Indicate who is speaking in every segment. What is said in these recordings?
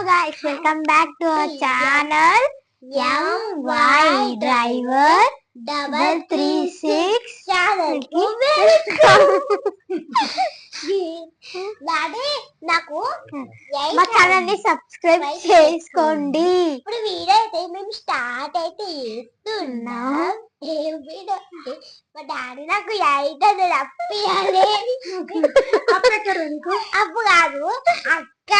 Speaker 1: guys, welcome back to our channel MY Driver double three six. Channel.
Speaker 2: Daddy నాకు
Speaker 1: మా ఛానల్ని subscribe చేసుకోండి.
Speaker 2: ఇప్పుడు వీడియో అయితే మేము స్టార్ట్ అయితే చేస్తున్నాం. ఏం వీడియో అంటే మా డాడీ నాకు ఎయిట్ హండ్రెడ్ అప్పియాలి అప్పు కాదు. అక్క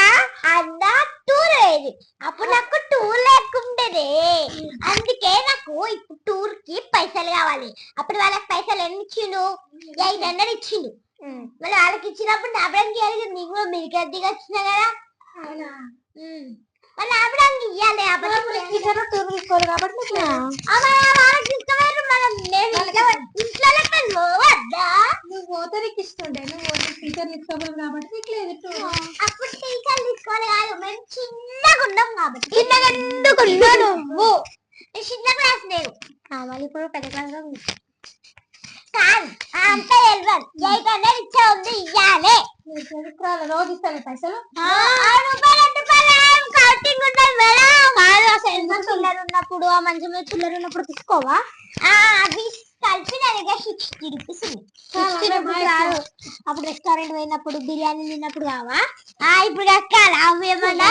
Speaker 2: అన్న టూర్ అయ్యేది. అప్పుడు నాకు టూర్ లేకుంటేనే అందుకే నాకు ఇప్పుడు టూర్కి పైసలు కావాలి. అప్పుడు వాళ్ళకి పైసలు ఎన్ని ఇచ్చిండు? ఎయిట్ హండ్రెడ్ ఇచ్చిండు. మళ్ళీ వాళ్ళకి ఇచ్చినప్పుడు నా బ్రాండ్ ఇవ్వాలి కదా. నీకు మీకు దిగి వచ్చినా కదా. నా బ్రాండ్ ఇవ్వాలి
Speaker 1: తీసుకోరు కాబట్టి
Speaker 2: వాళ్ళకి ఇష్టమైన మనం నేను ఇంట్లో ఇంట్లో లెక్క పోవద్దా
Speaker 3: నువ్వు పోతే నీకు ఇస్తుండే నువ్వు పోతే టీచర్లు ఇష్టపడదు కాబట్టి నీకు లేదు టూర్.
Speaker 2: అప్పుడు టీచర్లు తీసుకోవాలి కాదు మేము చిన్నగా ఉన్నాం కాబట్టి
Speaker 1: చిన్నగా ఎందుకున్నావు నువ్వు
Speaker 2: నేను చిన్న క్లాస్ నేను
Speaker 1: మళ్ళీ ఇప్పుడు పెద్ద క్లాస్లో ఉంది.
Speaker 2: కాదు ఆ అంతా తెలియదు ఎయిట్ హండ్రెడ్ ఇచ్చే ఉంది ఇవ్వాలి
Speaker 3: నీకు ఎందుకు రాలే? రోజు ఇస్తాను పైసలు
Speaker 2: రూపాయలు రెండు రూపాయలు ఏం కౌంటింగ్ ఉండదు మేడం
Speaker 1: కాదు అసలు చిల్లర ఉన్నప్పుడు ఆ మంచం మీద చిల్లర ఉన్నప్పుడు తీసుకోవా?
Speaker 2: ఆ, అది కలిపి నా దగ్గర సిక్స్టీ రూపీస్ ఉంది
Speaker 1: సిక్స్టీ రూపీస్ రాదు. అప్పుడు రెస్టారెంట్ పోయినప్పుడు బిర్యానీ తిన్నప్పుడు కావా
Speaker 2: ఆ, ఇప్పుడు అక్కాల అవి ఏమన్నా?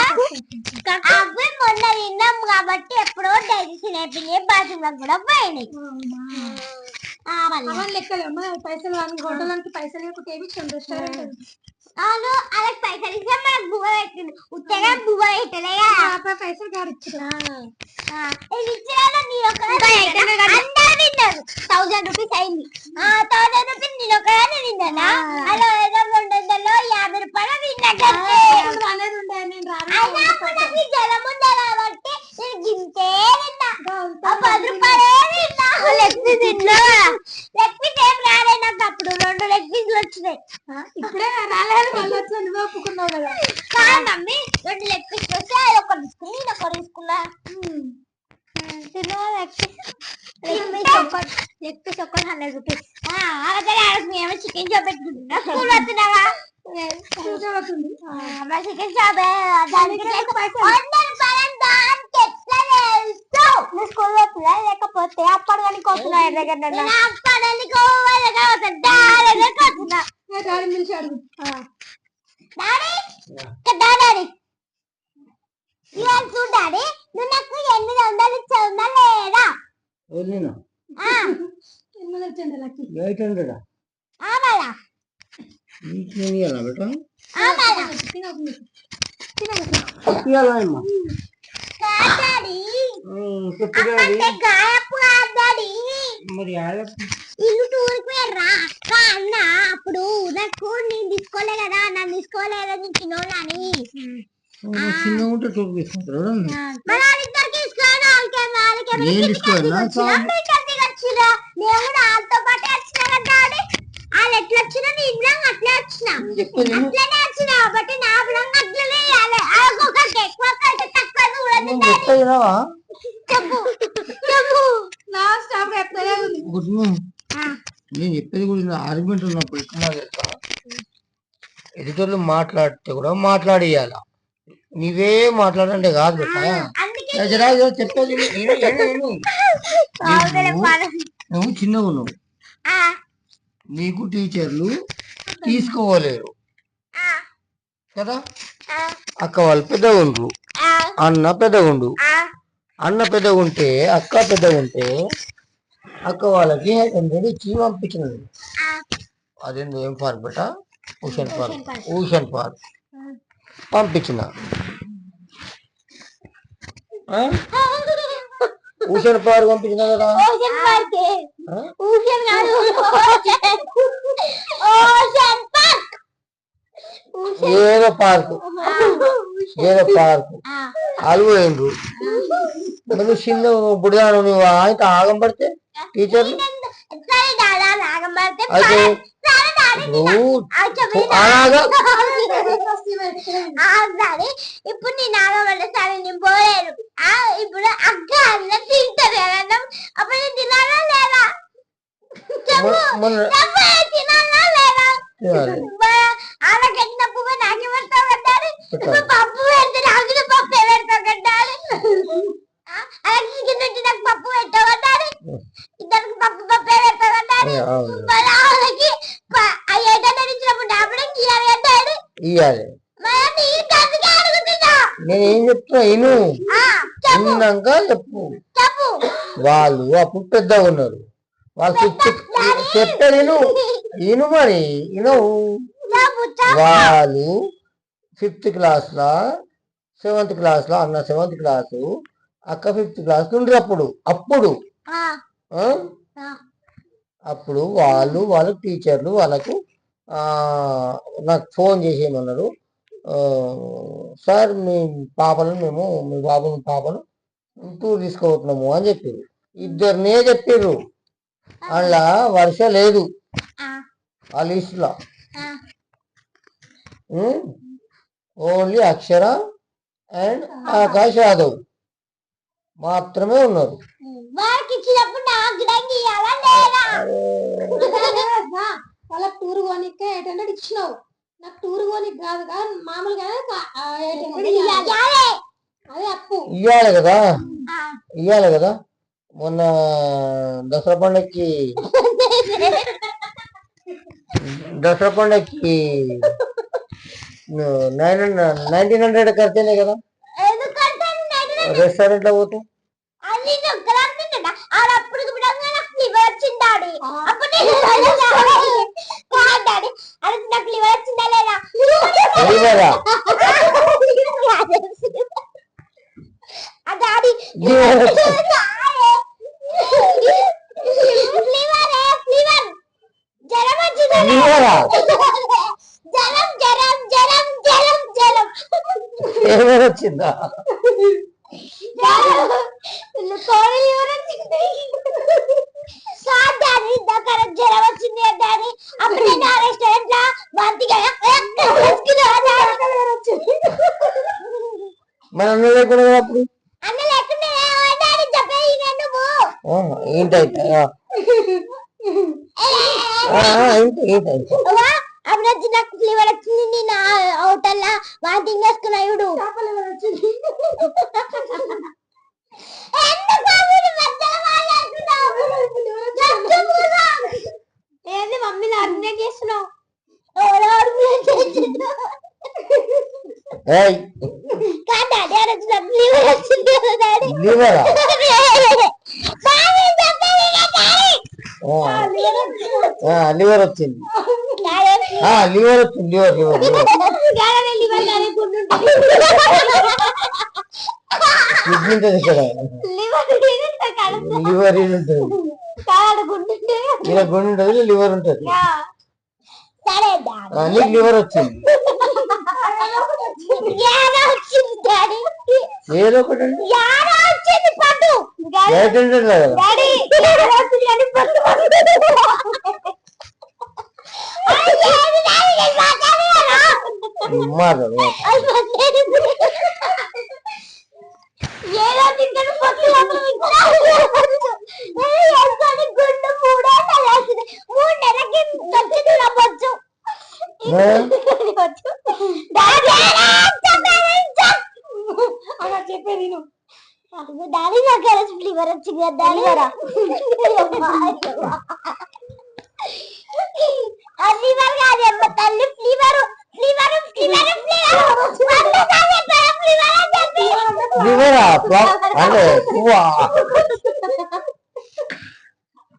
Speaker 2: అవి మొన్న తిన్నాం కాబట్టి ఎప్పుడో డైజెషన్ అయిపోయినాయి బాత్రూమ్ కూడా పోయినాయి.
Speaker 3: పైసలు హోటల్కి పైసలు లేకపోతే ఏమి రెస్టారెంట్
Speaker 2: అవును పైసలు ఇస్తే మనకు బువ్వ పెట్టింది ఉత్తగా బువ్వ పెట్టలేగా.
Speaker 3: పైసలు ఇచ్చిన
Speaker 2: థౌసండ్ రూపీస్ అయింది. ఆ థౌసండ్ రూపీస్ నేను ఒక్కదాన్ని తిన్నానా అలా ఏదో రెండు యాభై రూపాయలు నాకు జలం ఉండే కాబట్టి నేను గింతే తిన్నా ఆ పది రూపాయలే తిన్నా లెగ్ పీస్ తిన్నా. లెగ్ పీస్ ఏం రాలే నాకు అప్పుడు. రెండు లెగ్ పీస్లు వచ్చినాయి.
Speaker 3: ఇప్పుడే రాలేదు మళ్ళీ వచ్చి నువ్వు ఒప్పుకున్నావు కదా?
Speaker 2: కాదు మమ్మీ రెండు లెగ్ పీస్లు తీసుకుని నేను ఒకటి తీసుకున్నా
Speaker 1: లెగ్ పీస్ ఒక్కటి హండ్రెడ్ రూపీస్
Speaker 2: మేము చికెన్ షాప్ పెట్టుకుంటున్నా స్కూల్ వస్తున్నావా? చికెన్ షాప్
Speaker 1: నువ్వు స్కూల్ వస్తుందా లేకపోతే అప్పుడు కానీ కోస్తున్నా దగ్గర
Speaker 2: నేను అక్కడికి కోవాలిగా వస్తాను దారిగా వస్తున్నా
Speaker 3: డాడీ?
Speaker 2: డాడీ నువ్వు నాకు ఎనిమిది వందలు లేదా?
Speaker 3: లక్కి
Speaker 4: ఎయిట్ హండ్రెడ్
Speaker 2: ఆ మళ్ళా
Speaker 4: నీకు నేను ఇవ్వాలా బేట? ఇవ్వాలా అమ్మా? చెప్పు
Speaker 2: డాడీ
Speaker 4: మరి
Speaker 2: ఇల్లు టూర్కి వెళ్ళరా అన్న అప్పుడు నాకు నేను తీసుకోలే కదా నన్ను తీసుకోలేదా నీ చిన్నోళ్ళని
Speaker 4: చిన్న ఉంటే తీసుకుంటారు నేను తీసుకోవాలా?
Speaker 2: నేను కూడా వాళ్ళతో పాటే వచ్చినా కదా డాడీ. వాళ్ళు ఎట్లా వచ్చినా నీ ఇబ్బంది అట్లే వచ్చినా.
Speaker 4: చెప్పేది కూడా ఆర్గ్యుమెంట్ ఉన్నప్పుడు ఎట్లా ఎడిటర్లు మాట్లాడితే కూడా మాట్లాడేయాల? నీవే మాట్లాడంటే కాదు జరా చెప్పేది. నువ్వు- నువ్వు. ఉన్నావు
Speaker 2: ఆ,
Speaker 4: నీకు టీచర్లు తీసుకోలేరు
Speaker 2: ఆ,
Speaker 4: కదా? అక్క వాళ్ళు పెద్దగా ఉండ్రు
Speaker 2: ఆ,
Speaker 4: అన్న పెద్దగా ఉండు
Speaker 2: ఆ.
Speaker 4: అన్న పెద్దగా ఉంటే అక్క పెద్దగా ఉంటే అక్క వాళ్ళకి హండ్రెడ్ ఇచ్చి పంపించినది అదేంది ఏం park బెట? Ocean park. Ocean park. పంపించిన. ఆ? ఓషన్ పార్క్ పంపించిన కదా. ఏదో పార్క్. ఏదో పార్క్. పోయిండ్రు నువ్వు చిన్న బుడిదాను నువ్వు ఆయన ఆగం పడితే టీచర్లు? అయితే
Speaker 2: సరే ఇప్పుడు నీ పడితే సరే నేను పోలేను ఆ ఇప్పుడు అక్క అన్న తింటారు అన్నం అప్పుడు నేను తినాలా లేదా చెప్పు తినాలా లేదా
Speaker 4: తినాలి.
Speaker 2: వాళ్ళకి ఎట్టిన పువ్వు నాకే పెడతావు కదా
Speaker 4: పెట్టాలి.
Speaker 2: పప్పు పెడితే నాకు రోజులు పప్పు పెట్టగట్టాలి అలాగే చికెన్ వచ్చి నాకు పప్పు పెట్టగట్టాలి ఇద్దరికి పప్పు పప్పు పెట్టగట్టాలి
Speaker 4: అవును
Speaker 2: మళ్ళీ వాళ్ళకి ఐదు ఇచ్చినప్పుడు డబ్బులు ఇయ్యాలి
Speaker 4: నేను ఏం చెప్తున్నా ఇను విన్నాక చెప్పు. వాళ్ళు అప్పుడు పెద్దగా ఉన్నారు. వాళ్ళు చెప్పారు ఇను ఇను మరి. ఇను
Speaker 2: చెప్పు చెప్పు.
Speaker 4: వాళ్ళు ఫిఫ్త్ క్లాస్ లా సెవెంత్ క్లాస్లో అన్న సెవెంత్ క్లాసు అక్క ఫిఫ్త్ క్లాస్ నుండి అప్పుడు. అప్పుడు. అప్పుడు వాళ్ళు వాళ్ళ టీచర్లు వాళ్ళకు నాకు ఫోన్ చేసేయమన్నారు. సార్ మీ పాపను మేము మీ బాబుని పాపను టూర్ తీసుకుపోతున్నాము అని చెప్పారు. ఇద్దరినే చెప్పారు? అలా వర్ష లేదు.
Speaker 2: ఆ,
Speaker 4: లిస్టులో. ఓన్లీ అక్షర అండ్ ఆకాష్ యాదవ్ మాత్రమే ఉన్నారు.
Speaker 3: వాళ్ళకి టూర్ కోనికే ఎయిట్ హండ్రెడ్ ఇచ్చినావు. నాకు టూర్ కోనికి కాదు కానీ మామూలుగా ఎయిట్ హండ్రెడ్
Speaker 2: ఇయ్యాలి.
Speaker 3: అదే అప్పు.
Speaker 4: ఇవ్వాలి కదా?
Speaker 2: ఆ.
Speaker 4: ఇవ్వాలి కదా? మొన్న దసరా పండక్కి దసరా పండక్కి నైన్ హండ్రెడ్ నైన్టీన్ హండ్రెడ్ ఖర్చయినాయి కదా? రెస్టారెంట్లో పోతే?
Speaker 2: లివర్ వచ్చింది డాడీ అప్పుడు నేను కాదు డాడీ. అది నాకు లివర్ వచ్చిందా లేదా?
Speaker 4: లివరా?
Speaker 2: ఆ డాడీ.
Speaker 4: లివర్
Speaker 2: లివరే. లివర్ జ్వరం వచ్చిందా
Speaker 4: లివరా?
Speaker 2: జ్వరం జ్వరం జ్వరం జ్వరం జ్వరం.
Speaker 4: లివర్ వచ్చిందా?
Speaker 2: కోడి లివర్ వచ్చింది సార్ డాడీ దగ్గర జ్వరం వచ్చింది డాడీ అప్పుడు నేను ఆ రెస్టారెంట్లో వాంతిగా
Speaker 4: మన అన్న లేకుండా అప్పుడు ఏంటైతే?
Speaker 2: అప్పుడు నాకు ఫ్లేవర్ వచ్చింది. నేను హోటల్ చేసుకున్నా మీరు. ఏంది మమ్మీ చేస్తున్నావు?
Speaker 4: లివరా
Speaker 2: వచ్చింది.
Speaker 4: లివర్? వచ్చింది. లివర్ లివర్ కిడ్నీ ఉంటుంది ఇక్కడ. లివర్ ఉంటుంది ఇలా గుండె ఉంటుంది లివర్ ఉంటుంది. నీకు లివర్ వచ్చింది. ఏదో ఒకటి ఎయిట్ హండ్రెడ్ కదా
Speaker 2: డాడీ యారా వచ్చింది కానీ పట్టు అది లేదు డాడీ, నేను మాట్లాడలేనా?
Speaker 4: మాట్లాడు
Speaker 2: అది మాట్లాడేది. ఏదో తింటాడు పట్టు లోపల విత్తనాలు. ఏ, వేసుకొని గుండు మూడే నెలలు మూడు నెలలకి వచ్చింది నా బొచ్చు డాడీ యారా చెప్పేది ఇంకా.
Speaker 3: అలా చెప్పేది నేను
Speaker 2: అదిగో డాడీ నాకు ఎరస్ ఫ్లేవర్ వచ్చింది కదా డాడీ అది లివర్ కాదు అమ్మ తల్లి flavour flavour flavour flavour flavour
Speaker 4: అంటే పువ్వా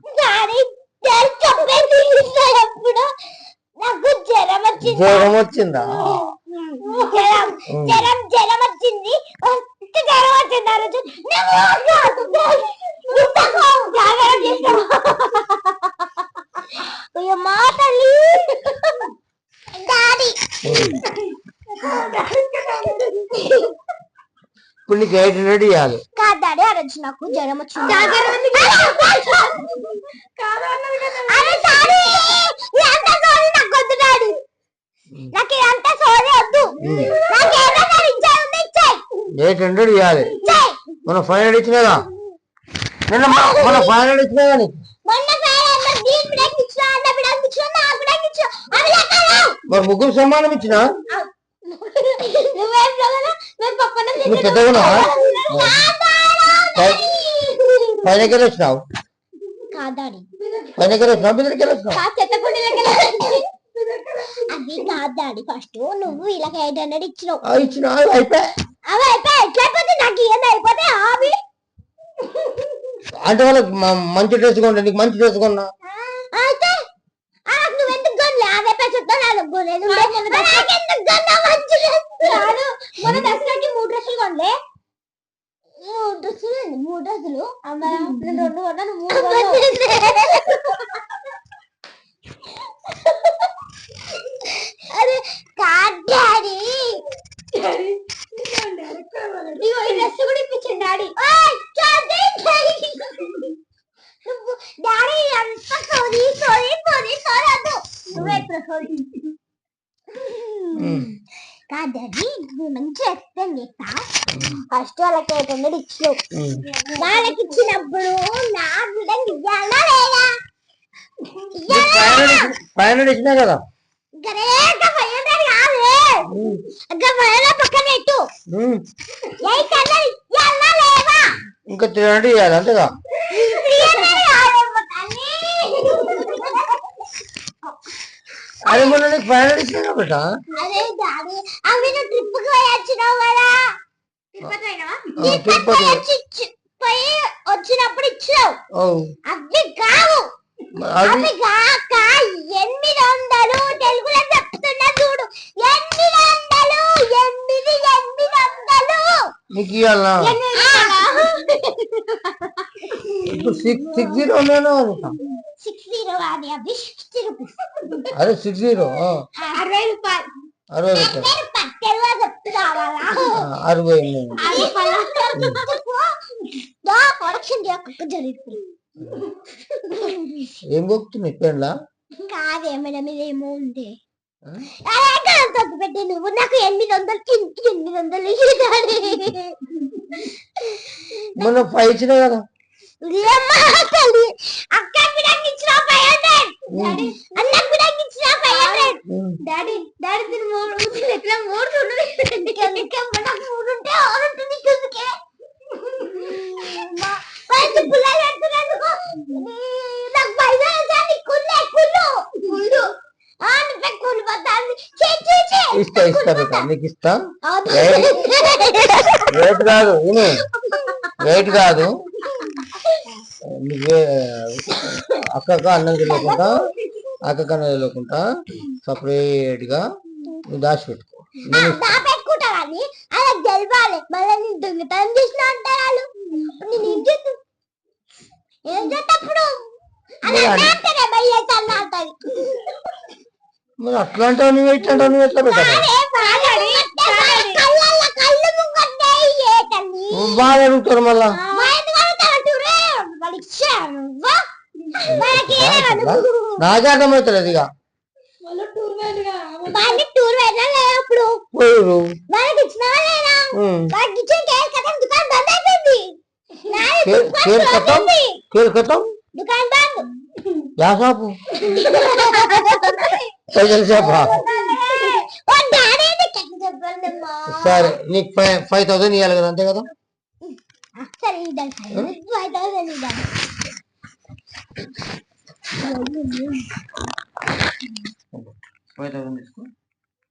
Speaker 2: డాడీ డాడీ చెప్పేది ఎప్పుడు? నాకు జ్వరం వచ్చింది.
Speaker 4: జ్వరం వచ్చిందా?
Speaker 2: జ్వరం జ్వరం జ్వరం వచ్చింది. జ్వరం వచ్చింది ఆ రోజు. జాగ్రత్త మా తల్లి.
Speaker 4: ఇప్పుడు నీకు ఎయిట్ హండ్రెడ్ ఇవ్వాలి
Speaker 2: కాదు డాడీ ఆ రోజు నాకు జ్వరం వచ్చింది అరే డాడీ ఇదంతా సోది నాకు వద్దు డాడీ నాకు ఇదంతా సోది వద్దు నాకు ఏదైనా ఇచ్చాయి ఉంది ఇచ్చాయి
Speaker 4: ఎయిట్ హండ్రెడ్ ఇవ్వాలి. మన ఫైవ్ హండ్రెడ్ ఇచ్చినాగా నిన్న మన ఫైవ్ హండ్రెడ్ ఇచ్చినాగా మరి ముగ్గురు సమానం ఇచ్చిన?
Speaker 2: నువ్వేం
Speaker 4: నువ్వు పెద్దగా ఉన్నావా? పై- పైనకి వెళ్ళి వచ్చినావు?
Speaker 2: కాదాడి.
Speaker 4: పైనకి వెళ్ళి వచ్చినావు? బిడ్డకి వెళ్ళి వచ్చినావు?
Speaker 2: అది కాదాడి ఫస్ట్. నువ్వు ఇలా ఎయిట్ హండ్రెడ్ ఇచ్చినావు.
Speaker 4: ఇచ్చిన అయిపోయా.
Speaker 2: అవి అయిపోయి. ఎట్లా అయిపోతే నాకు ఏది అయిపోతే అవి
Speaker 4: అంటే వాళ్ళకి మంచి డ్రెస్ నీకు మంచి డ్రెస్ కొన్నా.
Speaker 2: అయితే ఆ, నువ్వు ఎందుకు కొనలే అవే పెంచుతా నాకు కొనేది ఉండే. మరి నాకెందుకు కొన్నావు మంచి డ్రెస్? మన దసరాకి మూడు డ్రెస్సులు కొనలే. మూడు డ్రెస్సులు ఏంది? మూడు డ్రెస్సులు? నేను రెండు కొన్నాను మూడు అరే కాదు డాడీ ఇగో ఈ డ్రెస్ కూడా ఇప్పించండి డాడీ నువ్వు డాడీ అంత సోది సోది సోది సోరదు నువ్వే ఇప్పుడు సోది
Speaker 4: ఉమ్.
Speaker 2: కాదు డాడీ నువ్వు మంచి ఎక్స్ప్లెయిన్ చేస్తా ఫస్ట్ వాళ్ళకి ఎయిట్ హండ్రెడ్ ఇచ్చినావు
Speaker 4: ఉమ్.
Speaker 2: వాళ్ళకి ఇచ్చినప్పుడు నాకు కూడా ఇవ్వాలా లేదా
Speaker 4: నీకు ఫైవ్ హండ్రెడ్ ఇచ్చిన- ఫైవ్ హండ్రెడ్ ఇచ్చినా కదా
Speaker 2: ఫైవ్ హండ్రెడ్ కాదే. ఫైవ్ హండ్రెడ్ పక్కన పెట్టు. ఎయిట్ హండ్రెడ్ ఇవ్వాలా లేదా?
Speaker 4: ఇంకా హండ్రెడ్ ఇవ్వాలి అంతేగా? అదే మొన్న నీకు ఫైవ్ హండ్రెడ్ ఇచ్చినా కాబట్టి
Speaker 2: అదే డాడీ అవి నువ్వు ట్రిప్కి పోయి వచ్చినావు కదా. తిరుపతి పోయి వచ్చినప్పుడు కావు
Speaker 4: అది
Speaker 2: ఎనిమిది వందలు తెలుగులో చెప్తున్నా చూడు. ఎనిమిది వందలు ఎనిమిది ఎనిమిది వందలు?
Speaker 4: నీకు ఇవ్వాలనా ఇప్పుడు six six zero
Speaker 2: six zero అది అవి సిక్స్టీ రూపీస్
Speaker 4: అదే సిక్స్ జీరో
Speaker 2: అరవై రూపాయలు.
Speaker 4: అరవై రూపాయలు. అరవై. ఏం గొప్పుతున్నాయి పెళ్ళ
Speaker 2: కాదే మేడం ఇదేమో ఉంది. పెట్టి నువ్వు. నాకు ఎనిమిది వందలకి ఇంటికి ఎనిమిది వందలు.
Speaker 4: మొన్న ఫైవ్ ఇచ్చినా కదా.
Speaker 2: డాడీ డాడీ మూడు ఎట్లా మూడు చూడు
Speaker 4: ఇస్తా ఇస్తా నీకు. రేట్ కాదు రేట్ కాదు. నువ్వే అక్కక అన్నం తెలియకుండా అక్కక అన్నం తెలియకుండా సపరేట్గా నువ్వు దాచిపెట్టుకో.
Speaker 2: పెట్టుకుంటా కానీ అలా గెలవాలి. మళ్ళీ నేను దొంగతనం చేసిన అంటారు నేను ఏం
Speaker 4: మరి అట్లా అంటావు నువ్వు ఎట్లా అంటావు నువ్వు ఎట్లా నువ్వు బాగా అడుగుతారు మళ్ళా. అర్థమవుతలేదు ఇక. పోయిరు
Speaker 2: కేక్ కథం నీకు ఎట్లా చెప్పాలమ్మా?
Speaker 4: సరే నీకు ఫైవ్ ఫైవ్ థౌసండ్ ఇవ్వాలి కదా అంతే కదా ఫైవ్ థౌసండ్ తీసుకో